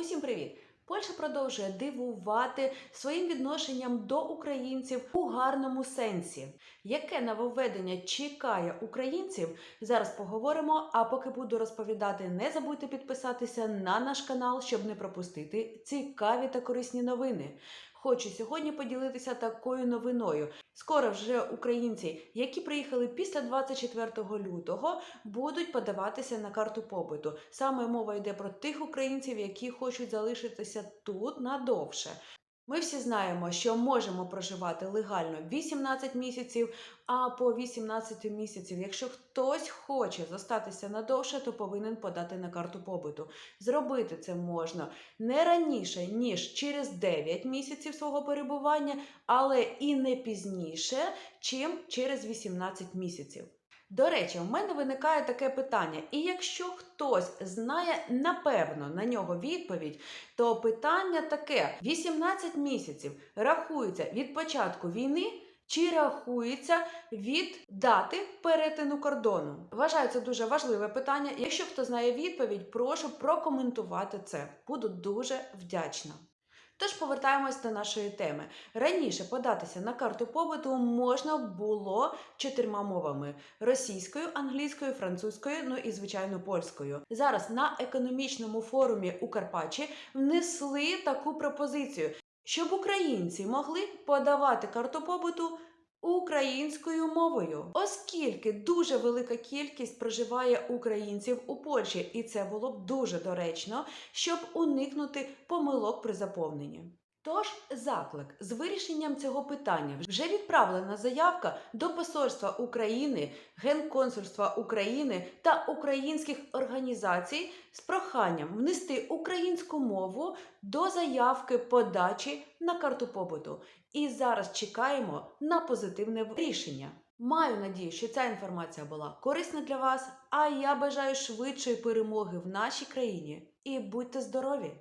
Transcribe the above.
Усім привіт! Польща продовжує дивувати своїм відношенням до українців у гарному сенсі. Яке нововведення чекає українців? Зараз поговоримо. А поки буду розповідати, не забудьте підписатися на наш канал, щоб не пропустити цікаві та корисні новини. Хочу сьогодні поділитися такою новиною. Скоро вже українці, які приїхали після 24 лютого, будуть подаватися на карту побиту. Саме мова йде про тих українців, які хочуть залишитися тут надовше. Ми всі знаємо, що можемо проживати легально 18 місяців, а по 18 місяців, якщо хтось хоче зостатися надовше, то повинен подати на карту побиту. Зробити це можна не раніше, ніж через 9 місяців свого перебування, але і не пізніше, чим через 18 місяців. До речі, в мене виникає таке питання, і якщо хтось знає напевно на нього відповідь, то питання таке: 18 місяців рахується від початку війни. Чи рахується від дати перетину кордону? Вважаю це дуже важливе питання. Якщо хто знає відповідь, прошу прокоментувати це. Буду дуже вдячна. Тож повертаємось до нашої теми. Раніше податися на карту побуту можна було чотирма мовами: російською, англійською, французькою, ну і звичайно польською. Зараз на економічному форумі у Карпачі внесли таку пропозицію, щоб українці могли подавати карту побуту. Українською мовою, оскільки дуже велика кількість проживає українців у Польщі, і це було б дуже доречно, щоб уникнути помилок при заповненні. Тож заклик з вирішенням цього питання вже відправлена заявка до Посольства України, Генконсульства України та українських організацій з проханням внести українську мову до заявки подачі на карту побуту. І зараз чекаємо на позитивне рішення. Маю надію, що ця інформація була корисна для вас. А я бажаю швидшої перемоги в нашій країні і будьте здорові!